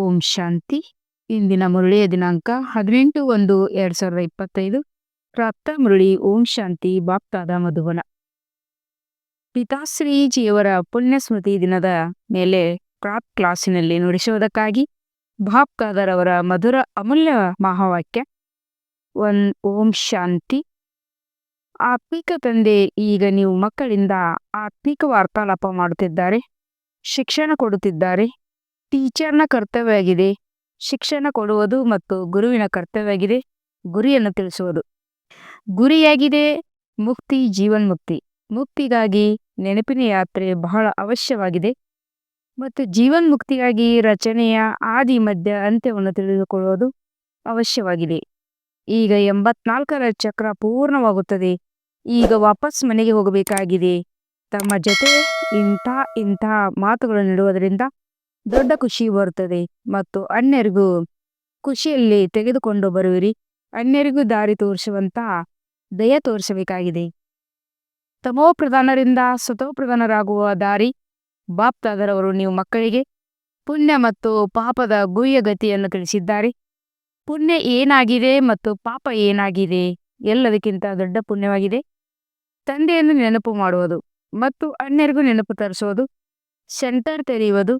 ಓಂ ಶಾಂತಿ. ಇಂದಿನ ಮುರಳಿಯ ದಿನಾಂಕ ಹದಿನೆಂಟು ಒಂದು ಎರಡು ಸಾವಿರದ ಇಪ್ಪತ್ತೈದು. ಪ್ರಾಪ್ತ ಮುರಳಿ ಓಂ ಶಾಂತಿ, ಬಾಪ್ತಾದ ಮಧುವನ. ಪಿತಾಶ್ರೀಜಿಯವರ ಪುಣ್ಯ ಸ್ಮೃತಿ ದಿನದ ಮೇಲೆ ಪ್ರಾಪ್ ಕ್ಲಾಸಿನಲ್ಲಿ ನುಡಿಸುವುದಕ್ಕಾಗಿ ಬಾಪ್ತಾದರ್ ಅವರ ಮಧುರ ಅಮೂಲ್ಯ ಮಹಾವಾಕ್ಯ, ಒನ್ ಓಂ ಶಾಂತಿ ಆತ್ಮಿಕ ತಂದೆ, ಈಗ ನೀವು ಮಕ್ಕಳಿಂದ ಆತ್ಮಿಕ ವಾರ್ತಾಲಾಪ ಮಾಡುತ್ತಿದ್ದಾರೆ, ಶಿಕ್ಷಣ ಕೊಡುತ್ತಿದ್ದಾರೆ ಟೀಚರ್ನ ಕರ್ತವ್ಯವಾಗಿದೆ. ಶಿಕ್ಷಣ ಕೊಡುವುದು ಮತ್ತು ಗುರುವಿನ ಕರ್ತವ್ಯವಾಗಿದೆ. ಗುರಿಯನ್ನು ತಿಳಿಸುವುದು. ಗುರಿಯಾಗಿದೆ ಮುಕ್ತಿ ಜೀವನ್ಮುಕ್ತಿ ಮುಕ್ತಿಗಾಗಿ ನೆನಪಿನ ಯಾತ್ರೆ ಬಹಳ ಅವಶ್ಯವಾಗಿದೆ. ಮತ್ತು ಜೀವನ್ಮುಕ್ತಿಗಾಗಿ ರಚನೆಯ ಆದಿ ಮಧ್ಯ ಅಂತ್ಯವನ್ನು ತಿಳಿದುಕೊಳ್ಳುವುದು ಅವಶ್ಯವಾಗಿದೆ. ಈಗ ಎಂಬತ್ನಾಲ್ಕರ ಚಕ್ರ ಪೂರ್ಣವಾಗುತ್ತದೆ. ಈಗ ವಾಪಸ್ ಮನೆಗೆ ಹೋಗಬೇಕಾಗಿದೆ. ತಮ್ಮ ಜೊತೆ ಇಂಥ ಇಂಥ ಮಾತುಗಳನ್ನು ನೀಡುವುದರಿಂದ ದೊಡ್ಡ ಖುಷಿ ಬರುತ್ತದೆ. ಮತ್ತು ಅನ್ಯರಿಗೂ ಖುಷಿಯಲ್ಲಿ ತೆಗೆದುಕೊಂಡು ಬರುವಿರಿ. ಅನ್ಯರಿಗೂ ದಾರಿ ತೋರಿಸುವಂತ ದಯ ತೋರಿಸಬೇಕಾಗಿದೆ. ತಮೋ ಪ್ರಧಾನರಿಂದ ಸ್ವತೋ ಪ್ರಧಾನರಾಗುವ ದಾರಿ ಬಾಪ್ತಾದರವರು ನೀವು ಮಕ್ಕಳಿಗೆ ಪುಣ್ಯ ಮತ್ತು ಪಾಪದ ಗುಹ್ಯ ಗತಿಯನ್ನು ತಿಳಿಸಿದ್ದಾರೆ. ಪುಣ್ಯ ಏನಾಗಿದೆ ಮತ್ತು ಪಾಪ ಏನಾಗಿದೆ ಎಲ್ಲದಕ್ಕಿಂತ ದೊಡ್ಡ ಪುಣ್ಯವಾಗಿದೆ. ತಂದೆಯನ್ನು ನೆನಪು ಮಾಡುವುದು ಮತ್ತು ಅನ್ಯರಿಗೂ ನೆನಪು ತರಿಸುವುದು ಸೆಂಟರ್ ತೆರೆಯುವುದು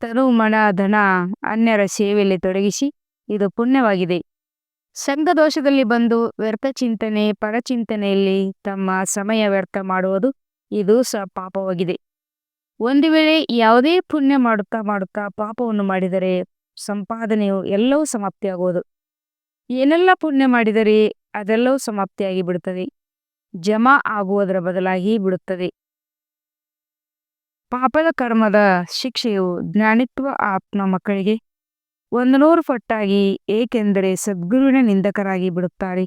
ತನು ಮನ ಧನ ಅನ್ಯರ ಸೇವೆಯಲ್ಲಿ ತೊಡಗಿಸಿ ಇದು ಪುಣ್ಯವಾಗಿದೆ. ಸಂಘದೋಷದಲ್ಲಿ ಬಂದು ವ್ಯರ್ಥ ಚಿಂತನೆ ಪರಚಿಂತನೆಯಲ್ಲಿ ತಮ್ಮ ಸಮಯ ವ್ಯರ್ಥ ಮಾಡುವುದು ಇದು ಸ ಪಾಪವಾಗಿದೆ. ಒಂದು ವೇಳೆ ಯಾವುದೇ ಪುಣ್ಯ ಮಾಡುತ್ತಾ ಮಾಡುತ್ತಾ ಪಾಪವನ್ನು ಮಾಡಿದರೆ ಸಂಪಾದನೆಯು ಎಲ್ಲವೂ ಸಮಾಪ್ತಿಯಾಗುವುದು. ಏನೆಲ್ಲ ಪುಣ್ಯ ಮಾಡಿದರೆ ಅದೆಲ್ಲವೂ ಸಮಾಪ್ತಿಯಾಗಿ ಬಿಡುತ್ತದೆ ಜಮಾ ಆಗುವುದರ ಬದಲಾಗಿ ಬಿಡುತ್ತದೆ. ಪಾಪದ ಕರ್ಮದ ಶಿಕ್ಷೆಯು ಜ್ಞಾನಿತ್ವ ಆತ್ಮ ಮಕ್ಕಳಿಗೆ ಒಂದು ನೂರು ಪಟ್ಟಾಗಿ ಏಕೆಂದರೆ ಸದ್ಗುರುವಿನ ನಿಂದಕರಾಗಿ ಬಿಡುತ್ತಾರೆ.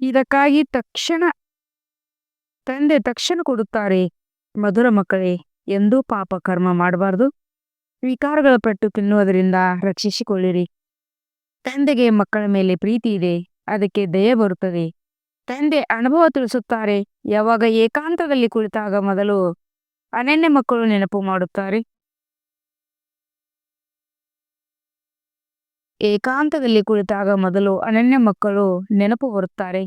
ಇದಕ್ಕಾಗಿ ತಕ್ಷಣ ತಂದೆ ತಕ್ಷಣ ಕೊಡುತ್ತಾರೆ, ಮಧುರ ಮಕ್ಕಳೇ, ಎಂದೂ ಪಾಪ ಕರ್ಮ ಮಾಡಬಾರ್ದು. ವಿಕಾರಗಳ ಪಟ್ಟು ತಿನ್ನುವುದರಿಂದ ರಕ್ಷಿಸಿಕೊಳ್ಳಿರಿ. ತಂದೆಗೆ ಮಕ್ಕಳ ಮೇಲೆ ಪ್ರೀತಿ ಇದೆ, ಅದಕ್ಕೆ ದಯ ಬರುತ್ತದೆ. ತಂದೆ ಅನುಭವ ತಿಳಿಸುತ್ತಾರೆ, ಯಾವಾಗ ಏಕಾಂತದಲ್ಲಿ ಕುಳಿತಾಗ ಮೊದಲು ಅನನ್ಯ ಮಕ್ಕಳು ನೆನಪು ಮಾಡುತ್ತಾರೆ. ಏಕಾಂತದಲ್ಲಿ ಕುಳಿತಾಗ ಮೊದಲು ಅನನ್ಯ ಮಕ್ಕಳು ನೆನಪು ಬರುತ್ತಾರೆ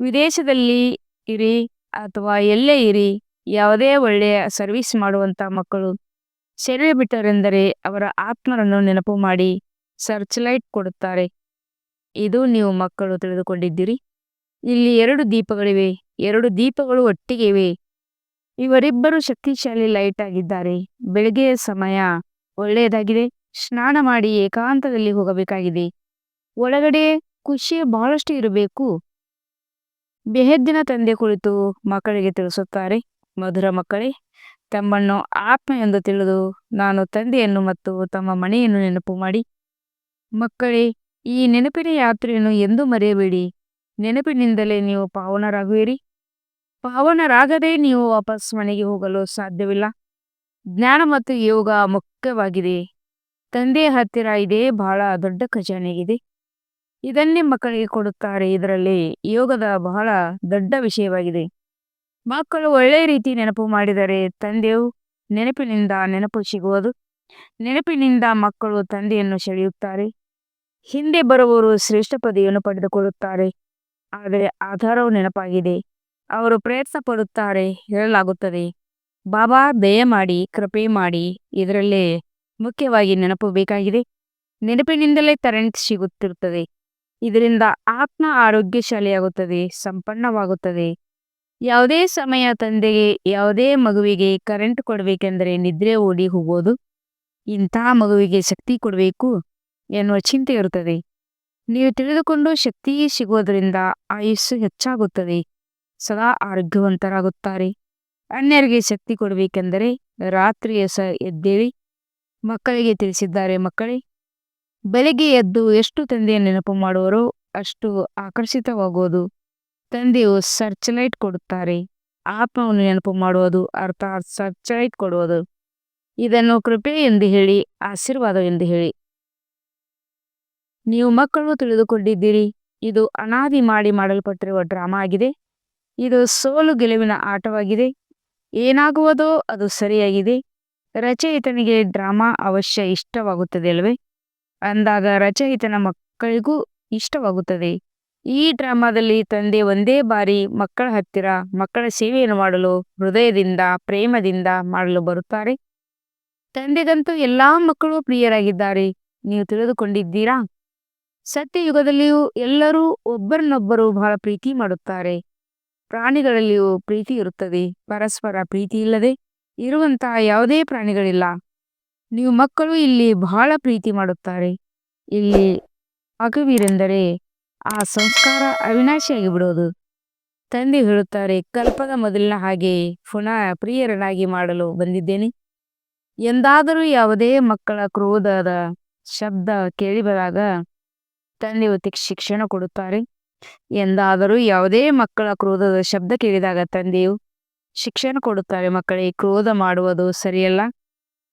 ವಿದೇಶದಲ್ಲಿ ಇರಿ ಅಥವಾ ಎಲ್ಲೇ ಇರಿ, ಯಾವುದೇ ಒಳ್ಳೆಯ ಸರ್ವಿಸ್ ಮಾಡುವಂಥ ಮಕ್ಕಳು. ಸೆರೆ ಬಿಟ್ಟರೆಂದರೆ ಅವರ ಆತ್ಮರನ್ನು ನೆನಪು ಮಾಡಿ ಸರ್ಚ್ ಲೈಟ್ ಕೊಡುತ್ತಾರೆ. ಇದು ನೀವು ಮಕ್ಕಳು ತಿಳಿದುಕೊಂಡಿದ್ದೀರಿ. ಇಲ್ಲಿ ಎರಡು ದೀಪಗಳಿವೆ. ಎರಡು ದೀಪಗಳು ಒಟ್ಟಿಗೆ ಇವೆ ಇವರಿಬ್ಬರು ಶಕ್ತಿಶಾಲಿ ಲೈಟ್ ಆಗಿದ್ದಾರೆ ಬೆಳಗ್ಗೆಯ ಸಮಯ ಒಳ್ಳೆಯದಾಗಿದೆ. ಸ್ನಾನ ಮಾಡಿ ಏಕಾಂತದಲ್ಲಿ ಹೋಗಬೇಕಾಗಿದೆ. ಒಳಗಡೆ ಖುಷಿ ಬಹಳಷ್ಟು ಇರಬೇಕು. ಬೆಹದ್ದಿನ ತಂದೆ ಕುಳಿತು ಮಕ್ಕಳಿಗೆ ತಿಳಿಸುತ್ತಾರೆ. ಮಧುರ ಮಕ್ಕಳೇ, ತಮ್ಮನ್ನು ಆತ್ಮ ಎಂದು ತಿಳಿದು ನಾನು ತಂದೆಯನ್ನು ಮತ್ತು ತಮ್ಮ ಮನೆಯನ್ನು ನೆನಪು ಮಾಡಿ. ಮಕ್ಕಳೇ, ಈ ನೆನಪಿನ ಯಾತ್ರೆಯನ್ನು ಎಂದೂ ಮರೆಯಬೇಡಿ. ನೆನಪಿನಿಂದಲೇ ನೀವು ಪಾವನರಾಗುವಿರಿ. ಪಾವನರಾಗದೆ ನೀವು ವಾಪಸ್ ಮನೆಗೆ ಹೋಗಲು ಸಾಧ್ಯವಿಲ್ಲ. ಜ್ಞಾನ ಮತ್ತು ಯೋಗ ಮುಖ್ಯವಾಗಿದೆ. ತಂದೆ ಹತ್ತಿರ ಇದೇ, ಬಹಳ ದೊಡ್ಡ ಖಜಾನೆಗಿದೆ ಇದನ್ನೇ ಮಕ್ಕಳಿಗೆ ಕೊಡುತ್ತಾರೆ. ಇದರಲ್ಲಿ ಯೋಗದ ಬಹಳ ದೊಡ್ಡ ವಿಷಯವಾಗಿದೆ. ಮಕ್ಕಳು ಒಳ್ಳೆಯ ರೀತಿ ನೆನಪು ಮಾಡಿದರೆ ತಂದೆಯು ನೆನಪಿನಿಂದ ನೆನಪು ಸಿಗುವುದು. ನೆನಪಿನಿಂದ ಮಕ್ಕಳು ತಂದೆಯನ್ನು ಸೆಳೆಯುತ್ತಾರೆ. ಹಿಂದೆ ಬರುವವರು ಶ್ರೇಷ್ಠ ಪದವಿಯನ್ನು ಪಡೆದುಕೊಳ್ಳುತ್ತಾರೆ. ಆದರೆ ಆಧಾರವು ನೆನಪಾಗಿದೆ. ಅವರು ಪ್ರಯತ್ನ ಪಡುತ್ತಾರೆ ಹೇಳಲಾಗುತ್ತದೆ. ಬಾಬಾ, ದಯ ಮಾಡಿ, ಕೃಪೆ ಮಾಡಿ, ಇದರಲ್ಲೇ ಮುಖ್ಯವಾಗಿ ನೆನಪು ಬೇಕಾಗಿದೆ. ನೆನಪಿನಿಂದಲೇ ಕರೆಂಟ್ ಸಿಗುತ್ತಿರುತ್ತದೆ. ಇದರಿಂದ ಆತ್ಮ ಆರೋಗ್ಯಶಾಲಿಯಾಗುತ್ತದೆ ಸಂಪನ್ನವಾಗುತ್ತದೆ. ಯಾವುದೇ ಸಮಯ ತಂದೆಗೆ, ಯಾವುದೇ ಮಗುವಿಗೆ ಕರೆಂಟ್ ಕೊಡಬೇಕೆಂದರೆ ನಿದ್ರೆ ಓಡಿ ಹೋಗೋದು, ಇಂಥ ಮಗುವಿಗೆ ಶಕ್ತಿ ಕೊಡಬೇಕು ಎನ್ನುವ ಚಿಂತೆ ಇರುತ್ತದೆ. ನೀವು ತಿಳಿದುಕೊಂಡು ಶಕ್ತಿ ಸಿಗೋದರಿಂದ ಆಯುಸ್ಸು ಹೆಚ್ಚಾಗುತ್ತದೆ. ಸದಾ ಆರೋಗ್ಯವಂತರಾಗುತ್ತಾರೆ. ಅನ್ಯರಿಗೆ ಶಕ್ತಿ ಕೊಡಬೇಕೆಂದರೆ ರಾತ್ರಿಯ ಸ ಎದ್ದೇಳಿ ಮಕ್ಕಳಿಗೆ ತಿಳಿಸಿದ್ದಾರೆ ಮಕ್ಕಳೇ. ಬೆಳಗ್ಗೆ ಎದ್ದು ಎಷ್ಟು ತಂದೆಯ ನೆನಪು ಮಾಡುವರೋ ಅಷ್ಟು ಆಕರ್ಷಿತವಾಗುವುದು. ತಂದೆಯು ಸರ್ಚ್ ಲೈಟ್ ಕೊಡುತ್ತಾರೆ. ಆತ್ಮವನ್ನು ನೆನಪು ಮಾಡುವುದು ಅರ್ಥಾತ್ ಸರ್ಚ್ ಲೈಟ್ ಕೊಡುವುದು. ಇದನ್ನು ಕೃಪೆ ಎಂದು ಹೇಳಿ, ಆಶೀರ್ವಾದ ಎಂದು ಹೇಳಿ. ನೀವು ಮಕ್ಕಳು ತಿಳಿದುಕೊಂಡಿದ್ದೀರಿ. ಇದು ಅನಾದಿ ಮಾಡಿ ಮಾಡಲ್ಪಟ್ಟಿರುವ ಡ್ರಾಮಾ ಆಗಿದೆ. ಇದು ಸೋಲು ಗೆಲುವಿನ ಆಟವಾಗಿದೆ. ಏನಾಗುವುದೋ ಅದು ಸರಿಯಾಗಿದೆ. ರಚಯಿತನಿಗೆ ಡ್ರಾಮಾ ಅವಶ್ಯ ಇಷ್ಟವಾಗುತ್ತದೆ ಅಲ್ವೇ? ಅಂದಾಗ ರಚಯಿತನ ಮಕ್ಕಳಿಗೂ ಇಷ್ಟವಾಗುತ್ತದೆ. ಈ ಡ್ರಾಮಾದಲ್ಲಿ ತಂದೆ ಒಂದೇ ಬಾರಿ ಮಕ್ಕಳ ಹತ್ತಿರ ಮಕ್ಕಳ ಸೇವೆಯನ್ನು ಮಾಡಲು ಹೃದಯದಿಂದ, ಪ್ರೇಮದಿಂದ ಮಾಡಲು ಬರುತ್ತಾರೆ. ತಂದೆಗಂತೂ ಎಲ್ಲ ಮಕ್ಕಳು ಪ್ರಿಯರಾಗಿದ್ದಾರೆ. ನೀವು ತಿಳಿದುಕೊಂಡಿದ್ದೀರಾ? ಸತ್ಯಯುಗದಲ್ಲಿಯೂ ಎಲ್ಲರೂ ಒಬ್ಬರನ್ನೊಬ್ಬರು ಬಹಳ ಪ್ರೀತಿ ಮಾಡುತ್ತಾರೆ. ಪ್ರಾಣಿಗಳಲ್ಲಿಯೂ ಪ್ರೀತಿ ಇರುತ್ತದೆ. ಪರಸ್ಪರ ಪ್ರೀತಿ ಇಲ್ಲದೆ ಇರುವಂತಹ ಯಾವುದೇ ಪ್ರಾಣಿಗಳಿಲ್ಲ. ನೀವು ಮಕ್ಕಳು ಇಲ್ಲಿ ಬಹಳ ಪ್ರೀತಿ ಮಾಡುತ್ತಾರೆ. ಇಲ್ಲಿ ಅಗವೀರೆಂದರೆ ಆ ಸಂಸ್ಕಾರ ಅವಿನಾಶಿಯಾಗಿ ಬಿಡೋದು. ತಂದೆ ಹೇಳುತ್ತಾರೆ, ಕಲ್ಪದ ಮೊದಲಿನ ಹಾಗೆ ಪುನಃ ಪ್ರಿಯರನಾಗಿ ಮಾಡಲು ಬಂದಿದ್ದೇನೆ. ಎಂದಾದರೂ ಯಾವುದೇ ಮಕ್ಕಳ ಕ್ರೋಧದ ಶಬ್ದ ಕೇಳಿಬರಾಗ ತಂದೆಯು ಶಿಕ್ಷಣ ಕೊಡುತ್ತಾರೆ. ಎಂದಾದರೂ ಯಾವುದೇ ಮಕ್ಕಳ ಕ್ರೋಧದ ಶಬ್ದ ಕೇಳಿದಾಗ ತಂದೆಯು ಶಿಕ್ಷಣ ಕೊಡುತ್ತಾರೆ ಮಕ್ಕಳಿಗೆ ಕ್ರೋಧ ಮಾಡುವುದು ಸರಿಯಲ್ಲ.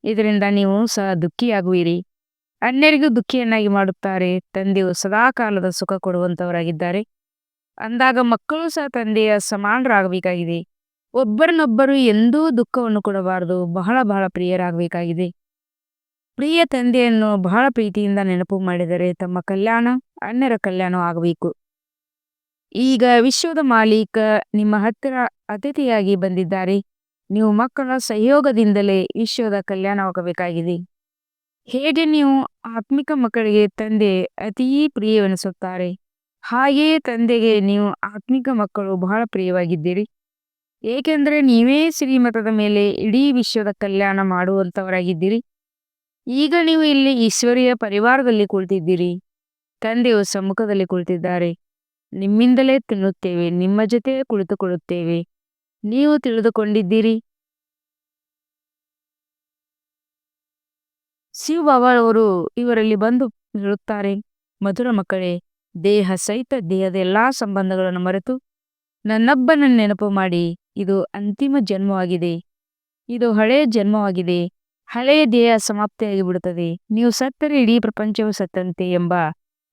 ಇದರಿಂದ ನೀವು ಸಹ ದುಃಖಿಯಾಗುವಿರಿ. ಅನ್ಯರಿಗೂ ದುಃಖಿಯನ್ನಾಗಿ ಮಾಡುತ್ತಾರೆ. ತಂದೆಯು ಸದಾಕಾಲದ ಸುಖ ಕೊಡುವಂತವರಾಗಿದ್ದಾರೆ. ಅಂದಾಗ ಮಕ್ಕಳು ಸಹ ತಂದೆಯ ಸಮಾನರಾಗಬೇಕಾಗಿದೆ. ಒಬ್ಬರನ್ನೊಬ್ಬರು ಎಂದೂ ದುಃಖವನ್ನು ಕೊಡಬಾರದು. ಬಹಳ ಬಹಳ ಪ್ರಿಯರಾಗಬೇಕಾಗಿದೆ. ಪ್ರಿಯ ತಂದೆಯನ್ನು ಬಹಳ ಪ್ರೀತಿಯಿಂದ ನೆನಪು ಮಾಡಿದರೆ ತಮ್ಮ ಕಲ್ಯಾಣ ಅನ್ಯರ ಕಲ್ಯಾಣ ಆಗಬೇಕು. ಈಗ ವಿಶ್ವದ ಮಾಲೀಕ ನಿಮ್ಮ ಹತ್ತಿರ ಅತಿಥಿಯಾಗಿ ಬಂದಿದ್ದಾರೆ. ನೀವು ಮಕ್ಕಳ ಸಹಯೋಗದಿಂದಲೇ ವಿಶ್ವದ ಕಲ್ಯಾಣವಾಗಬೇಕಾಗಿದೆ. ಹೇಗೆ ನೀವು ಆತ್ಮಿಕ ಮಕ್ಕಳಿಗೆ ತಂದೆ ಅತೀ ಪ್ರಿಯವೆನಿಸುತ್ತಾರೆ? ಹಾಗೆಯೇ ತಂದೆಗೆ ನೀವು ಆತ್ಮಿಕ ಮಕ್ಕಳು ಬಹಳ ಪ್ರಿಯವಾಗಿದ್ದೀರಿ. ಏಕೆಂದರೆ ನೀವೇ ಶ್ರೀಮಠದ ಮೇಲೆ ಇಡೀ ವಿಶ್ವದ ಕಲ್ಯಾಣ ಮಾಡುವಂಥವರಾಗಿದ್ದೀರಿ. ಈಗ ನೀವು ಇಲ್ಲಿ ಈಶ್ವರಿಯ ಪರಿವಾರದಲ್ಲಿ ಕುಳಿತಿದ್ದೀರಿ. ತಂದೆಯು ಸಮ್ಮುಖದಲ್ಲಿ ಕುಳಿತಿದ್ದಾರೆ. ನಿಮ್ಮಿಂದಲೇ ತಿನ್ನುತ್ತೇವೆ, ನಿಮ್ಮ ಜೊತೆ ಕುಳಿತುಕೊಳ್ಳುತ್ತೇವೆ. ನೀವು ತಿಳಿದುಕೊಂಡಿದ್ದೀರಿ. ಶಿವಬಾಬಾ ಅವರು ಇವರಲ್ಲಿ ಬಂದು ಹೇಳುತ್ತಾರೆ, ಮಧುರ ಮಕ್ಕಳೇ, ದೇಹ ಸಹಿತ ದೇಹದ ಎಲ್ಲಾ ಸಂಬಂಧಗಳನ್ನು ಮರೆತು ನನ್ನೊಬ್ಬನನ್ನು ನೆನಪು ಮಾಡಿ. ಇದು ಅಂತಿಮ ಜನ್ಮವಾಗಿದೆ. ಇದು ಹಳೆಯ ಜನ್ಮವಾಗಿದೆ. ಹಳೆಯ ದೇಹ ಸಮಾಪ್ತಿಯಾಗಿ ಬಿಡುತ್ತದೆ ನೀವು ಸತ್ತರೆ ಇಡೀ ಪ್ರಪಂಚವು ಸತ್ತಂತೆ ಎಂಬ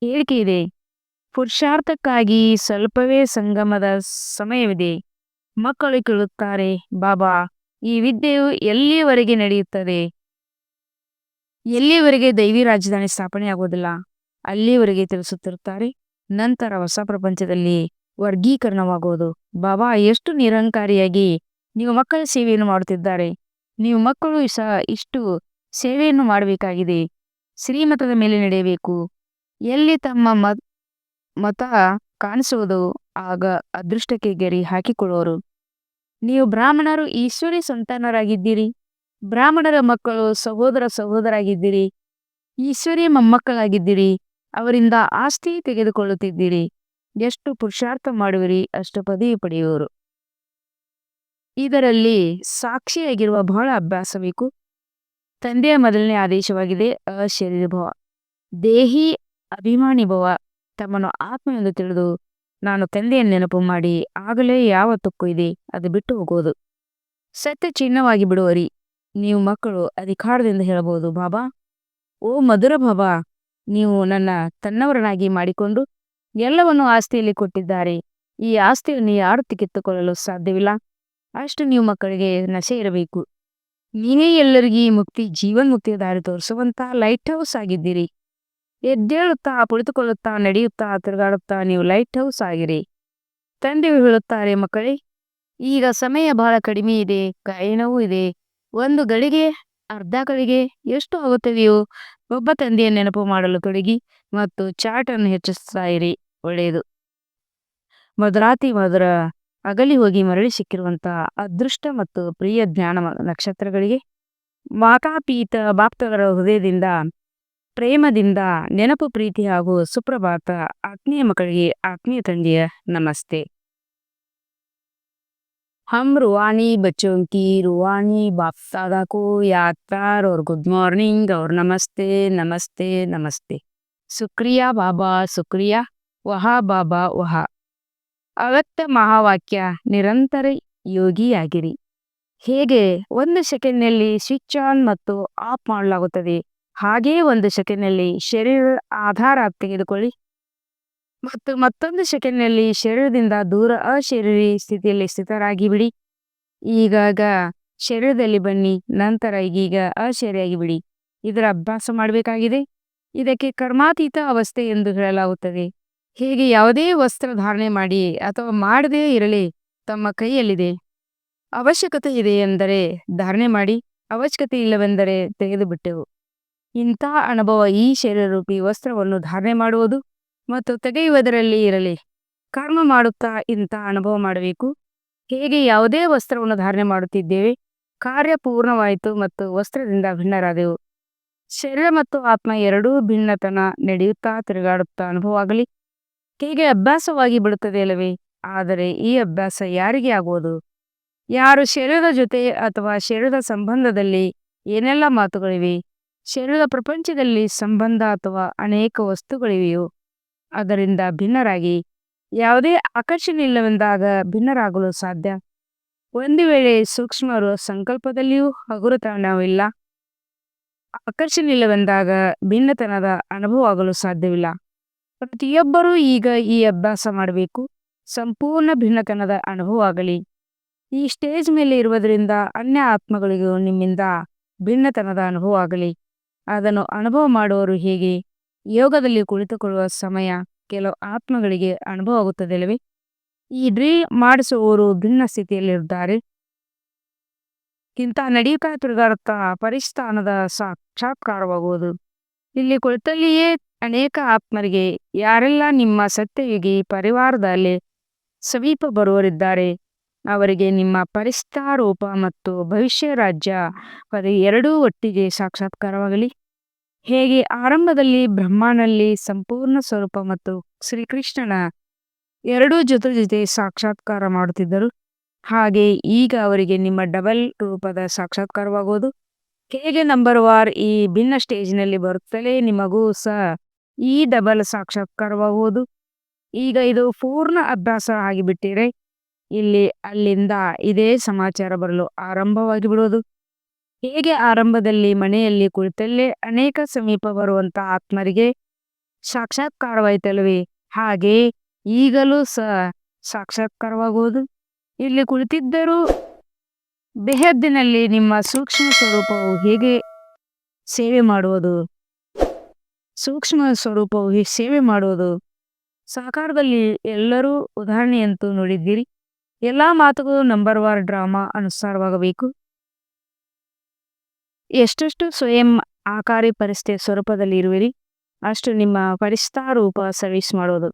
ಹೇಳಿಕೆ ಇದೆ. ಪುರುಷಾರ್ಥಕ್ಕಾಗಿ ಸ್ವಲ್ಪವೇ ಸಂಗಮದ ಸಮಯವಿದೆ. ಮಕ್ಕಳು ಕೇಳುತ್ತಾರೆ, ಬಾಬಾ, ಈ ವಿದ್ಯೆಯು ಎಲ್ಲಿಯವರೆಗೆ ನಡೆಯುತ್ತದೆ? ಎಲ್ಲಿಯವರೆಗೆ ದೈವಿ ರಾಜಧಾನಿ ಸ್ಥಾಪನೆ ಆಗುವುದಿಲ್ಲ ಅಲ್ಲಿಯವರೆಗೆ ತಿಳಿಸುತ್ತಿರುತ್ತಾರೆ. ನಂತರ ಹೊಸ ಪ್ರಪಂಚದಲ್ಲಿ ವರ್ಗೀಕರಣವಾಗುವುದು. ಬಾಬಾ, ಎಷ್ಟು ನಿರಂಕಾರಿಯಾಗಿ ನೀವು ಮಕ್ಕಳ ಸೇವೆಯನ್ನು ಮಾಡುತ್ತಿದ್ದಾರೆ. ನೀವು ಮಕ್ಕಳು ಸಹ ಇಷ್ಟು ಸೇವೆಯನ್ನು ಮಾಡಬೇಕಾಗಿದೆ. ಶ್ರೀಮತದ ಮೇಲೆ ನಡೆಯಬೇಕು. ಎಲ್ಲಿ ತಮ್ಮ ಮತ್ ಮತ ಕಾಣಿಸುವುದು ಆಗ ಅದೃಷ್ಟಕ್ಕೆ ಗೆರಿ ಹಾಕಿಕೊಳ್ಳುವರು. ನೀವು ಬ್ರಾಹ್ಮಣರು ಈಶ್ವರಿ ಸಂತಾನರಾಗಿದ್ದೀರಿ. ಬ್ರಾಹ್ಮಣರ ಮಕ್ಕಳು ಸಹೋದರ ಸಹೋದರಾಗಿದ್ದೀರಿ. ಈಶ್ವರಿಯ ಮೊಮ್ಮಕ್ಕಳಾಗಿದ್ದೀರಿ. ಅವರಿಂದ ಆಸ್ತಿ ತೆಗೆದುಕೊಳ್ಳುತ್ತಿದ್ದೀರಿ. ಎಷ್ಟು ಪುರುಷಾರ್ಥ ಮಾಡುವಿರಿ, ಅಷ್ಟು ಪದವಿ ಪಡೆಯುವರು. ಇದರಲ್ಲಿ ಸಾಕ್ಷಿಯಾಗಿರುವ ಬಹಳ ಅಭ್ಯಾಸ ಬೇಕು. ತಂದೆಯ ಮೊದಲನೇ ಆದೇಶವಾಗಿದೆ, ಅಶರೀರ ಭವ. ದೇಹಿ ಅಭಿಮಾನಿ ಭವ. ತಮ್ಮನ್ನು ಆತ್ಮ ಎಂದು ತಿಳಿದು ನಾನು ತಂದೆಯನ್ನು ನೆನಪು ಮಾಡಿ ಆಗಲೇ ಯಾವ ತುಕ್ಕು ಇದೆ ಅದು ಬಿಟ್ಟು ಹೋಗೋದು ಸತ್ಯ ಚಿನ್ನವಾಗಿ ಬಿಡುವರಿ. ನೀವು ಮಕ್ಕಳು ಅಧಿಕಾರದಿಂದ ಹೇಳಬಹುದು, ಬಾಬಾ, ಓ ಮಧುರ ಬಾಬಾ, ನೀವು ನನ್ನ ತನ್ನವರನಾಗಿ ಮಾಡಿಕೊಂಡು ಎಲ್ಲವನ್ನು ಆಸ್ತಿಯಲ್ಲಿ ಕೊಟ್ಟಿದ್ದಾರೆ. ಈ ಆಸ್ತಿಯನ್ನು ಯಾರು ಕಿತ್ತುಕೊಳ್ಳಲು ಸಾಧ್ಯವಿಲ್ಲ. ಅಷ್ಟು ನೀವು ಮಕ್ಕಳಿಗೆ ನಶೆ ಇರಬೇಕು. ನೀನೇ ಎಲ್ಲರಿಗೂ ಮುಕ್ತಿ, ಜೀವನ್ಮುಕ್ತಿಯ ದಾರಿ ತೋರಿಸುವಂತ ಲೈಟ್ ಹೌಸ್ ಆಗಿದ್ದೀರಿ. ಎದ್ದೇಳುತ್ತಾ, ಕುಳಿತುಕೊಳ್ಳುತ್ತಾ, ನಡೆಯುತ್ತಾ, ತಿರುಗಾಡುತ್ತಾ ನೀವು ಲೈಟ್ ಹೌಸ್ ಆಗಿರಿ. ತಂದೆಯು ಹೇಳುತ್ತಾರೆ, ಮಕ್ಕಳೇ, ಈಗ ಸಮಯ ಬಹಳ ಕಡಿಮೆ ಇದೆ, ಗಾಯನವೂ ಇದೆ. ಒಂದು ಗಳಿಗೆ, ಅರ್ಧ ಗಳಿಗೆ ಎಷ್ಟು ಆಗುತ್ತದೆಯೋ, ಒಬ್ಬ ತಂದೆಯ ನೆನಪು ಮಾಡಲು ತೊಡಗಿ ಮತ್ತು ಚಾಟನ್ನು ಹೆಚ್ಚಿಸ್ತಾ ಇರಿ, ಒಳ್ಳೆಯದು. ಮಧುರಾತಿ ಮಧುರ, ಅಗಲಿ ಹೋಗಿ ಮರಳಿ ಸಿಕ್ಕಿರುವಂತಹ ಅದೃಷ್ಟ ಮತ್ತು ಪ್ರಿಯ ಜ್ಞಾನ ನಕ್ಷತ್ರಗಳಿಗೆ ಮಾತಾಪೀತ ಬಾಪ್ತವರ ಹೃದಯದಿಂದ ಪ್ರೇಮದಿಂದ ನೆನಪು ಪ್ರೀತಿ ಹಾಗೂ ಸುಪ್ರಭಾತ ಆತ್ಮೀಯ ಮಕ್ಕಳಿಗೆ ಆತ್ಮೀಯ ತಂದೆಯ ನಮಸ್ತೆ. ಹಮ್ ರುವಾನಿ ಬಚ್ಚೋಂಕಿ ರುವಾನಿ ಬಾಪ್ತಾದಾಕು ಯಾತ್ತಾರ್ ಅವ್ರ ಗುಡ್ ಮಾರ್ನಿಂಗ್, ಅವ್ರ ನಮಸ್ತೆ ನಮಸ್ತೆ ನಮಸ್ತೆ. ಸುಕ್ರಿಯಾ ಬಾಬಾ, ಸುಕ್ರಿಯಾ, ವಹಾ ಬಾಬಾ, ವಹಾ. ಅವತ್ತ ಮಹಾವಾಕ್ಯ, ನಿರಂತರ ಯೋಗಿಯಾಗಿರಿ. ಹೇಗೆ, ಒಂದು ಸೆಕೆಂಡ್ನಲ್ಲಿ ಸ್ವಿಚ್ ಆನ್ ಮತ್ತು ಆಫ್ ಮಾಡಲಾಗುತ್ತದೆ. ಹಾಗೇ ಒಂದು ಸೆಕೆಂಡ್ನಲ್ಲಿ ಶರೀರ ಆಧಾರ ತೆಗೆದುಕೊಳ್ಳಿ. ಮತ್ತು ಮತ್ತೊಂದು ಸೆಕೆಂಡ್ನಲ್ಲಿ ಶರೀರದಿಂದ ದೂರ ಅಶರೀರಿ ಸ್ಥಿತಿಯಲ್ಲಿ ಸ್ಥಿತರಾಗಿ ಬಿಡಿ ಈಗಾಗ ಶರೀರದಲ್ಲಿ ಬನ್ನಿ, ನಂತರ ಈಗೀಗ ಅಶರಿಯಾಗಿ ಬಿಡಿ ಇದರ ಅಭ್ಯಾಸ ಮಾಡಬೇಕಾಗಿದೆ. ಇದಕ್ಕೆ ಕರ್ಮಾತೀತ ಅವಸ್ಥೆ ಎಂದು ಹೇಳಲಾಗುತ್ತದೆ. ಹೇಗೆ ಯಾವುದೇ ವಸ್ತ್ರ ಧಾರಣೆ ಮಾಡಿ ಅಥವಾ ಮಾಡದೇ ಇರಲಿ ತಮ್ಮ ಕೈಯಲ್ಲಿದೆ. ಅವಶ್ಯಕತೆ ಇದೆ ಎಂದರೆ ಧಾರಣೆ ಮಾಡಿ, ಅವಶ್ಯಕತೆ ಇಲ್ಲವೆಂದರೆ ತೆಗೆದು ಬಿಟ್ಟೆವು ಇಂಥ ಅನುಭವ ಈ ಶರೀರರೂಪಿ ವಸ್ತ್ರವನ್ನು ಧಾರಣೆ ಮಾಡುವುದು ಮತ್ತು ತೆಗೆಯುವುದರಲ್ಲಿ ಇರಲಿ. ಕರ್ಮ ಮಾಡುತ್ತಾ ಇಂಥ ಅನುಭವ ಮಾಡಬೇಕು. ಹೇಗೆ ಯಾವುದೇ ವಸ್ತ್ರವನ್ನು ಧಾರಣೆ ಮಾಡುತ್ತಿದ್ದೇವೆ, ಕಾರ್ಯ ಪೂರ್ಣವಾಯಿತು ಮತ್ತು ವಸ್ತ್ರದಿಂದ ಭಿನ್ನರಾದೆವು. ಶರೀರ ಮತ್ತು ಆತ್ಮ ಎರಡೂ ಭಿನ್ನತನ ನಡೆಯುತ್ತಾ ತಿರುಗಾಡುತ್ತಾ ಅನುಭವ ಆಗಲಿ. ಹೇಗೆ ಅಭ್ಯಾಸವಾಗಿ ಬಿಡುತ್ತದೆ ಅಲ್ಲವೇ, ಆದರೆ ಈ ಅಭ್ಯಾಸ ಯಾರಿಗೆ ಆಗುವುದು? ಯಾರು ಶರೀರದ ಜೊತೆ ಅಥವಾ ಶರೀರದ ಸಂಬಂಧದಲ್ಲಿ ಏನೆಲ್ಲ ಮಾತುಗಳಿವೆ? ಶರೀರದ ಪ್ರಪಂಚದಲ್ಲಿ ಸಂಬಂಧ ಅಥವಾ ಅನೇಕ ವಸ್ತುಗಳಿವೆಯೋ, ಅದರಿಂದ ಭಿನ್ನರಾಗಿ ಯಾವುದೇ ಆಕರ್ಷಣೆ ಇಲ್ಲವೆಂದಾಗ ಭಿನ್ನರಾಗಲು ಸಾಧ್ಯ. ಒಂದು ವೇಳೆ ಸೂಕ್ಷ್ಮರು ಸಂಕಲ್ಪದಲ್ಲಿಯೂ ಹಗುರತನವಿಲ್ಲ ಆಕರ್ಷಣೆ ಇಲ್ಲವೆಂದಾಗ ಭಿನ್ನತನದ ಅನುಭವ ಆಗಲು ಸಾಧ್ಯವಿಲ್ಲ. ಪ್ರತಿಯೊಬ್ಬರೂ ಈಗ ಈ ಅಭ್ಯಾಸ ಮಾಡಬೇಕು. ಸಂಪೂರ್ಣ ಭಿನ್ನತನದ ಅನುಭವ ಆಗಲಿ ಈ ಸ್ಟೇಜ್ ಮೇಲೆ ಇರುವುದರಿಂದ ಅನ್ಯ ಆತ್ಮಗಳಿಗೂ ನಿಮ್ಮಿಂದ ಭಿನ್ನತನದ ಅನುಭವ ಆಗಲಿ ಅದನ್ನು ಅನುಭವ ಮಾಡುವವರು ಹೇಗೆ? ಯೋಗದಲ್ಲಿ ಕುಳಿತುಕೊಳ್ಳುವ ಸಮಯ ಕೆಲವು ಆತ್ಮಗಳಿಗೆ ಅನುಭವ ಆಗುತ್ತದೆಲ್ಲವೇ? ಈ ಡ್ರೀ ಮಾಡಿಸುವವರು ಭಿನ್ನ ಸ್ಥಿತಿಯಲ್ಲಿರುತ್ತಾರೆ. ಇಂತಹ ನಡೆಯುತ್ತಾ ಪರಿಸ್ಥಾನದ ಸಾಕ್ಷಾತ್ಕಾರವಾಗುವುದು. ಇಲ್ಲಿ ಕುಳಿತಲ್ಲಿಯೇ ಅನೇಕ ಆತ್ಮರಿಗೆ ಯಾರೆಲ್ಲ ನಿಮ್ಮ ಸತ್ಯಯುಗಿ ಪರಿವಾರದಲ್ಲಿ ಸಮೀಪ ಬರುವರಿದ್ದಾರೆ? ಅವರಿಗೆ ನಿಮ್ಮ ಪರಿಸ್ಥಾರೂಪ ಮತ್ತು ಭವಿಷ್ಯ ರಾಜ್ಯ ಪದ ಎರಡೂ ಒಟ್ಟಿಗೆ ಸಾಕ್ಷಾತ್ಕಾರವಾಗಲಿ. ಹೇಗೆ ಆರಂಭದಲ್ಲಿ ಬ್ರಹ್ಮನಲ್ಲಿ ಸಂಪೂರ್ಣ ಸ್ವರೂಪ ಮತ್ತು ಶ್ರೀಕೃಷ್ಣನ ಎರಡೂ ಜೊತೆ ಜೊತೆ ಸಾಕ್ಷಾತ್ಕಾರ ಮಾಡುತ್ತಿದ್ದರು. ಹಾಗೆ ಈಗ ಅವರಿಗೆ ನಿಮ್ಮ ಡಬಲ್ ರೂಪದ ಸಾಕ್ಷಾತ್ಕಾರವಾಗುವುದು. ಹೇಗೆ ನಂಬರ್ ವಾರ್ ಈ ಭಿನ್ನ ಸ್ಟೇಜ್ನಲ್ಲಿ ಬರುತ್ತಲೇ ನಿಮಗೂ ಸಹ ಈ ಡಬಲ್ ಸಾಕ್ಷಾತ್ಕಾರವಾಗುವುದು. ಈಗ ಇದು ಪೂರ್ಣ ಅಭ್ಯಾಸ ಆಗಿಬಿಟ್ಟಿರೆ ಇಲ್ಲಿ, ಅಲ್ಲಿಂದ ಇದೇ ಸಮಾಚಾರ ಬರಲು ಆರಂಭವಾಗಿ ಬಿಡುವುದು. ಹೇಗೆ ಆರಂಭದಲ್ಲಿ ಮನೆಯಲ್ಲಿ ಕುಳಿತಲ್ಲೇ ಅನೇಕ ಸಮೀಪ ಬರುವಂತಹ ಆತ್ಮರಿಗೆ ಸಾಕ್ಷಾತ್ಕಾರವಾಯಿತಲ್ವೇ ಹಾಗೆ ಈಗಲೂ ಸಹ ಸಾಕ್ಷಾತ್ಕಾರವಾಗುವುದು. ಇಲ್ಲಿ ಕುಳಿತಿದ್ದರೂ ಬೆಹದ್ದಿನಲ್ಲಿ ನಿಮ್ಮ ಸೂಕ್ಷ್ಮ ಸ್ವರೂಪವು ಹೇಗೆ ಸೇವೆ ಮಾಡುವುದು? ಸೂಕ್ಷ್ಮ ಸ್ವರೂಪವು ಸೇವೆ ಮಾಡುವುದು? ಸಹಕಾರದಲ್ಲಿ ಎಲ್ಲರೂ ಉದಾಹರಣೆಯಂತೂ ನೋಡಿದ್ದೀರಿ. ಎಲ್ಲ ಮಾತುಗಳು ನಂಬರ್ ವಾರ್ ಡ್ರಾಮಾ ಅನುಸಾರವಾಗಬೇಕು. ಎಷ್ಟೆಷ್ಟು ಸ್ವಯಂ ಆಕಾರಿ ಪರಿಸ್ಥಿತಿಯ ಸ್ವರೂಪದಲ್ಲಿ ಇರುವಿರಿ, ಅಷ್ಟು ನಿಮ್ಮ ಪರಿಸ್ಥಾರೂಪ ಸರ್ವಿಸ್ ಮಾಡುವುದು.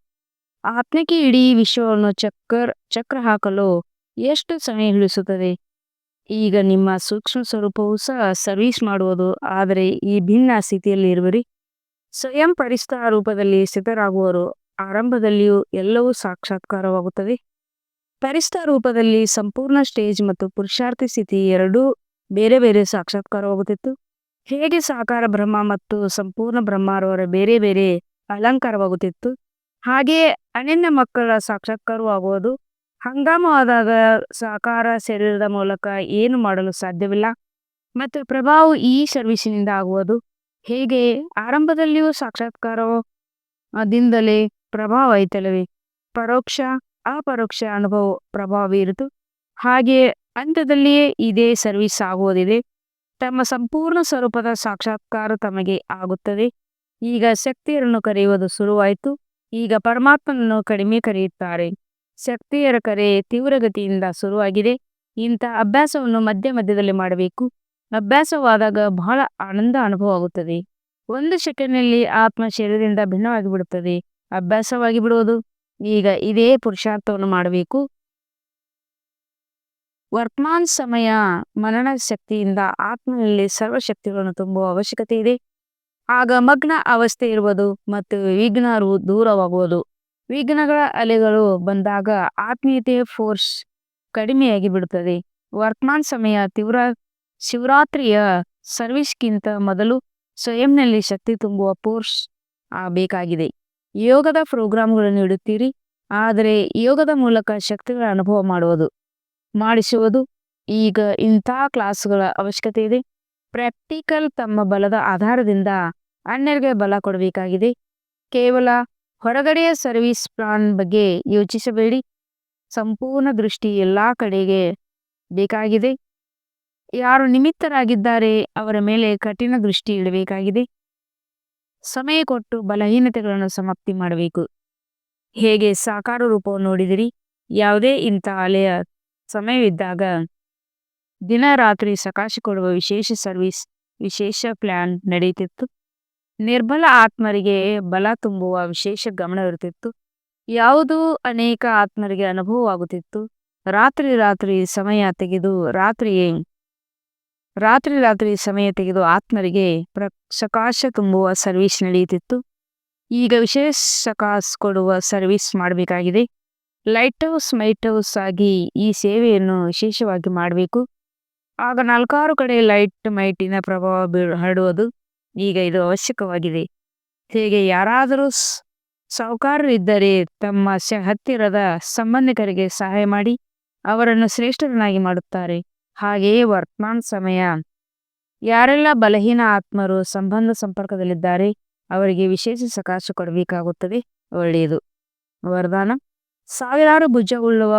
ಆತ್ಮಕ್ಕೆ ಇಡೀ ವಿಶ್ವವನ್ನು ಚಕ್ರ ಚಕ್ರ ಹಾಕಲು ಎಷ್ಟು ಸಮಯ ಹಿಡಿಸುತ್ತದೆ? ಈಗ ನಿಮ್ಮ ಸೂಕ್ಷ್ಮ ಸ್ವರೂಪವೂ ಸಹ ಸರ್ವಿಸ್ ಮಾಡುವುದು, ಆದರೆ ಈ ಭಿನ್ನ ಸ್ಥಿತಿಯಲ್ಲಿ ಇರುವಿರಿ. ಸ್ವಯಂ ಪರಿಸ್ಥಾ ರೂಪದಲ್ಲಿ ಆರಂಭದಲ್ಲಿಯೂ ಎಲ್ಲವೂ ಸಾಕ್ಷಾತ್ಕಾರವಾಗುತ್ತದೆ. ಪರಿಸ್ಥಾ ರೂಪದಲ್ಲಿ ಸಂಪೂರ್ಣ ಸ್ಟೇಜ್ ಮತ್ತು ಪುರುಷಾರ್ಥಿ ಸ್ಥಿತಿ ಎರಡೂ ಬೇರೆ ಬೇರೆ ಸಾಕ್ಷಾತ್ಕಾರವಾಗುತ್ತಿತ್ತು. ಹೇಗೆ ಸಾಕಾರ ಬ್ರಹ್ಮ ಮತ್ತು ಸಂಪೂರ್ಣ ಬ್ರಹ್ಮರವರ ಬೇರೆ ಬೇರೆ ಅಲಂಕಾರವಾಗುತ್ತಿತ್ತು? ಹಾಗೆಯೇ ಅನನ್ಯ ಮಕ್ಕಳ ಸಾಕ್ಷಾತ್ಕಾರವೂ ಆಗುವುದು. ಹಂಗಾಮವಾದಾಗ ಸಾಕಾರ ಶರೀರದ ಮೂಲಕ ಏನು ಮಾಡಲು ಸಾಧ್ಯವಿಲ್ಲ. ಮತ್ತು ಪ್ರಭಾವ ಈ ಸರ್ವಿಸಿನಿಂದ ಆಗುವುದು. ಹೇಗೆ? ಆರಂಭದಲ್ಲಿಯೂ ಸಾಕ್ಷಾತ್ಕಾರದಿಂದಲೇ ಪ್ರಭಾವ ಐತಲ್ಲವೇ? ಪರೋಕ್ಷ ಅಪರೋಕ್ಷ ಅನುಭವ ಪ್ರಭಾವ ಬೀರಿತು ಹಾಗೆಯೇ ಅಂತ್ಯದಲ್ಲಿಯೇ ಇದೇ ಸರ್ವಿಸ್ ಆಗುವುದಿದೆ. ತಮ್ಮ ಸಂಪೂರ್ಣ ಸ್ವರೂಪದ ಸಾಕ್ಷಾತ್ಕಾರ ತಮಗೆ ಆಗುತ್ತದೆ. ಈಗ ಶಕ್ತಿಯರನ್ನು ಕರೆಯುವುದು ಶುರುವಾಯಿತು. ಈಗ ಪರಮಾತ್ಮನನ್ನು ಕಡಿಮೆ ಕರೆಯುತ್ತಾರೆ. ಶಕ್ತಿಯರ ಕರೆ ತೀವ್ರಗತಿಯಿಂದ ಶುರುವಾಗಿದೆ. ಇಂಥ ಅಭ್ಯಾಸವನ್ನು ಮಧ್ಯ ಮಧ್ಯದಲ್ಲಿ ಮಾಡಬೇಕು. ಅಭ್ಯಾಸವಾದಾಗ ಬಹಳ ಆನಂದ ಅನುಭವ ಆಗುತ್ತದೆ. ಒಂದು ಸೆಕೆಂಡ್ನಲ್ಲಿ ಆತ್ಮ ಶರೀರದಿಂದ ಭಿನ್ನವಾಗಿ ಬಿಡುತ್ತದೆ ಅಭ್ಯಾಸವಾಗಿ ಬಿಡುವುದು ಈಗ ಇದೇ ಪುರುಷಾರ್ಥವನ್ನು ಮಾಡಬೇಕು. ವರ್ತಮಾನ ಸಮಯ ಮನನ ಶಕ್ತಿಯಿಂದ ಆತ್ಮನಲ್ಲಿ ಸರ್ವಶಕ್ತಿಗಳನ್ನು ತುಂಬುವ ಅವಶ್ಯಕತೆ ಇದೆ. ಆಗ ಮಗ್ನ ಅವಸ್ಥೆ ಇರುವುದು ಮತ್ತು ವಿಘ್ನರು ದೂರವಾಗುವುದು. ವಿಘ್ನಗಳ ಅಲೆಗಳು ಬಂದಾಗ ಆತ್ಮೀಯತೆಯ ಫೋರ್ಸ್ ಕಡಿಮೆಯಾಗಿ ಬಿಡುತ್ತದೆ. ವರ್ತಮಾನ ಸಮಯ ತೀವ್ರ ಶಿವರಾತ್ರಿಯ ಸರ್ವಿಸ್ಗಿಂತ ಮೊದಲು ಸ್ವಯಂನಲ್ಲಿ ಶಕ್ತಿ ತುಂಬುವ ಫೋರ್ಸ್ ಬೇಕಾಗಿದೆ ಯೋಗದ ಪ್ರೋಗ್ರಾಮ್ಗಳನ್ನು ಇಡುತ್ತೀರಿ. ಆದರೆ ಯೋಗದ ಮೂಲಕ ಶಕ್ತಿಗಳ ಅನುಭವ ಮಾಡುವುದು, ಮಾಡಿಸುವುದು ಈಗ ಇಂಥ ಕ್ಲಾಸ್ಗಳ ಅವಶ್ಯಕತೆ ಇದೆ. ಪ್ರಾಕ್ಟಿಕಲ್ ತಮ್ಮ ಬಲದ ಆಧಾರದಿಂದ ಅನ್ಯರಿಗೆ ಬಲ ಕೊಡಬೇಕಾಗಿದೆ. ಕೇವಲ ಹೊರಗಡೆಯ ಸರ್ವಿಸ್ ಪ್ಲಾನ್ ಬಗ್ಗೆ ಯೋಚಿಸಬೇಡಿ. ಸಂಪೂರ್ಣ ದೃಷ್ಟಿ ಎಲ್ಲ ಕಡೆಗೆ ಬೇಕಾಗಿದೆ. ಯಾರು ನಿಮಿತ್ತರಾಗಿದ್ದಾರೆ ಅವರ ಮೇಲೆ ಕಠಿಣ ದೃಷ್ಟಿ ಇಡಬೇಕಾಗಿದೆ. ಸಮಯ ಕೊಟ್ಟು ಬಲಹೀನತೆಗಳನ್ನು ಸಮಾಪ್ತಿ ಮಾಡಬೇಕು. ಹೇಗೆ ಸಾಕಾರ ರೂಪವನ್ನು ನೋಡಿದಿರಿ? ಯಾವುದೇ ಇಂಥ ಅಲೆಯ ಸಮಯವಿದ್ದಾಗ ದಿನ ರಾತ್ರಿ ಸಕಾಶ ಕೊಡುವ ವಿಶೇಷ ಸರ್ವಿಸ್, ವಿಶೇಷ ಪ್ಲಾನ್ ನಡೆಯುತ್ತಿತ್ತು. ನಿರ್ಬಲ ಆತ್ಮರಿಗೆ ಬಲ ತುಂಬುವ ವಿಶೇಷ ಗಮನವಿರುತ್ತಿತ್ತು ಯಾವುದು ಅನೇಕ ಆತ್ಮರಿಗೆ ಅನುಭವವಾಗುತ್ತಿತ್ತು. ರಾತ್ರಿ ರಾತ್ರಿ ಸಮಯ ತೆಗೆದು ರಾತ್ರಿಯೇ ರಾತ್ರಿ ರಾತ್ರಿ ಸಮಯ ತೆಗೆದು ಆತ್ಮರಿಗೆ ಪ್ರ ಸಕಾಶ ತುಂಬುವ ಸರ್ವಿಸ್ ನಡೆಯುತ್ತಿತ್ತು. ಈಗ ವಿಶೇಷ ಸಕಾಸ್ ಕೊಡುವ ಸರ್ವಿಸ್ ಮಾಡಬೇಕಾಗಿದೆ. ಲೈಟ್ ಹೌಸ್ ಮೈಟ್ ಹೌಸ್ ಆಗಿ ಈ ಸೇವೆಯನ್ನು ವಿಶೇಷವಾಗಿ ಮಾಡಬೇಕು. ಆಗ ನಾಲ್ಕಾರು ಕಡೆ ಲೈಟ್ ಮೈಟಿನ ಪ್ರಭಾವ ಬೀಳ್ ಹರಡುವುದು ಈಗ ಇದು ಅವಶ್ಯಕವಾಗಿದೆ. ಹೇಗೆ ಯಾರಾದರೂ ಸಾಹುಕಾರರಿದ್ದರೆ ತಮ್ಮ ಹತ್ತಿರದ ಸಂಬಂಧಿಕರಿಗೆ ಸಹಾಯ ಮಾಡಿ ಅವರನ್ನು ಶ್ರೇಷ್ಠರನ್ನಾಗಿ ಮಾಡುತ್ತಾರೆ. ಹಾಗೆಯೇ ವರ್ತಮಾನ ಸಮಯ. ಯಾರೆಲ್ಲ ಬಲಹೀನ ಆತ್ಮರು ಸಂಬಂಧ ಸಂಪರ್ಕದಲ್ಲಿದ್ದಾರೆ, ಅವರಿಗೆ ವಿಶೇಷ ಸಕಾಶ ಕೊಡಬೇಕಾಗುತ್ತದೆ. ಒಳ್ಳೆಯದು. ವರದಾನ. ಸಾವಿರಾರು ಭುಜವುಳ್ಳುವ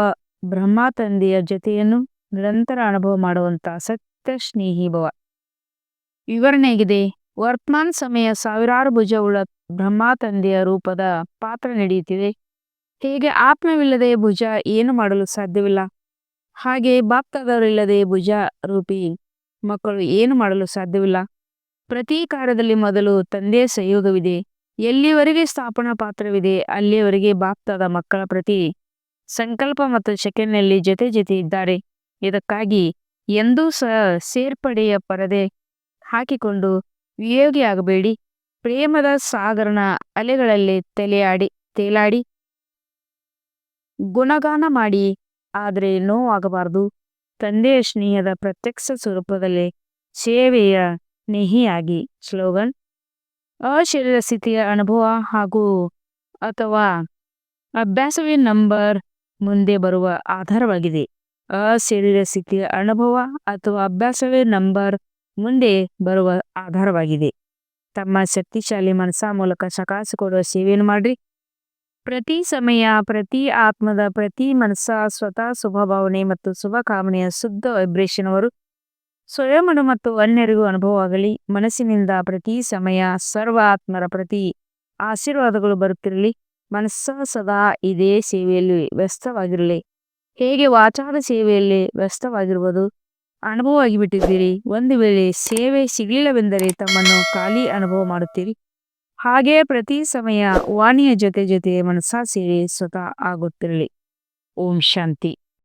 ಬ್ರಹ್ಮ ತಂದೆಯ ಜೊತೆಯನ್ನು ನಿರಂತರ ಅನುಭವ ಮಾಡುವಂತ ಸತ್ಯ ಸ್ನೇಹಿ ಭವ. ವಿವರಣೆಗಿದೆ ವರ್ತಮಾನ ಸಮಯ ಸಾವಿರಾರು ಭುಜವುಳ್ಳ ಬ್ರಹ್ಮ ತಂದೆಯ ರೂಪದ ಪಾತ್ರ ನಡೆಯುತ್ತಿದೆ. ಹೀಗೆ ಆತ್ಮವಿಲ್ಲದೆ ಭುಜ ಏನು ಮಾಡಲು ಸಾಧ್ಯವಿಲ್ಲ? ಹಾಗೆ ಬಾಪ್ತಾದವರಿಲ್ಲದೆ ಭುಜ ರೂಪಿ ಮಕ್ಕಳು ಏನು ಮಾಡಲು ಸಾಧ್ಯವಿಲ್ಲ. ಪ್ರತಿ ಕಾರ್ಯದಲ್ಲಿ ಮೊದಲು ತಂದೆಯ ಸಹಯೋಗವಿದೆ. ಎಲ್ಲಿವರೆಗೆ ಸ್ಥಾಪನಾ ಪಾತ್ರವಿದೆ, ಅಲ್ಲಿಯವರೆಗೆ ಬಾಪ್ತಾದ ಮಕ್ಕಳ ಪ್ರತಿ ಸಂಕಲ್ಪ ಮತ್ತು ಶಕೆನಲ್ಲಿ ಜೊತೆ ಜೊತೆ ಇದ್ದಾರೆ. ಇದಕ್ಕಾಗಿ ಎಂದೂ ಸಹ ಸೇರ್ಪಡೆಯ ಪರದೆ ಹಾಕಿಕೊಂಡು ವಿಯೋಗಿಯಾಗಬೇಡಿ. ಪ್ರೇಮದ ಸಾಗರನ ಅಲೆಗಳಲ್ಲಿ ತಲೆಯಾಡಿ, ತೇಲಾಡಿ, ಗುಣಗಾನ ಮಾಡಿ ಆದರೆ ನೋವಾಗಬಾರದು. ತಂದೆಯ ಸ್ನೇಹದ ಪ್ರತ್ಯಕ್ಷ ಸ್ವರೂಪದಲ್ಲಿ ಸೇವೆಯ ನೆಹಿಯಾಗಿ. ಸ್ಲೋಗನ್, ಅಶರೀರ ಸ್ಥಿತಿಯ ಅನುಭವ ಹಾಗೂ ಅಥವಾ ಅಭ್ಯಾಸವೇ ನಂಬರ್ ಮುಂದೆ ಬರುವ ಆಧಾರವಾಗಿದೆ. ಅಶರೀರ ಸ್ಥಿತಿಯ ಅನುಭವ ಅಥವಾ ಅಭ್ಯಾಸವೇ ನಂಬರ್ ಮುಂದೆ ಬರುವ ಆಧಾರವಾಗಿದೆ. ತಮ್ಮ ಶಕ್ತಿಶಾಲಿ ಮನಸ್ಸ ಮೂಲಕ ಸಕಾಸ ಕೊಡುವ ಸೇವೆಯನ್ನು ಮಾಡ್ರಿ. ಪ್ರತಿ ಸಮಯ, ಪ್ರತಿ ಆತ್ಮದ, ಪ್ರತಿ ಮನಸ್ಸ, ಸ್ವತಃ ಶುಭಭಾವನೆ ಮತ್ತು ಶುಭ ಕಾಮನೆಯ ಶುದ್ಧ ವೈಬ್ರೇಷನ್ ಅವರು ಸ್ವಯಂನು ಮತ್ತು ಅನ್ಯರಿಗೂ ಅನುಭವವಾಗಲಿ ಮನಸ್ಸಿನಿಂದ ಪ್ರತಿ ಸಮಯ ಸರ್ವ ಆತ್ಮರ ಪ್ರತಿ ಆಶೀರ್ವಾದಗಳು ಬರುತ್ತಿರಲಿ. ಮನಸ್ಸ ಸದಾ ಇದೇ ಸೇವೆಯಲ್ಲಿ ವ್ಯಸ್ತವಾಗಿರಲಿ. ಹೇಗೆ ವಾಚಾರ ಸೇವೆಯಲ್ಲಿ ವ್ಯಸ್ತವಾಗಿರುವುದು? ಅನುಭವವಾಗಿ ಬಿಟ್ಟಿದ್ದೀರಿ. ಒಂದು ವೇಳೆ ಸೇವೆ ಸಿಗಲಿಲ್ಲವೆಂದರೆ ತಮ್ಮನ್ನು ಖಾಲಿ ಅನುಭವ ಮಾಡುತ್ತೀರಿ. ಹಾಗೆಯೇ ಪ್ರತಿ ಸಮಯ ವಾಣಿಯ ಜೊತೆ ಜೊತೆ ಮನಸ್ಸಾ ಸೇರಿ ಸ್ವತಃ ಆಗುತ್ತಿರಲಿ. ಓಂ ಶಾಂತಿ.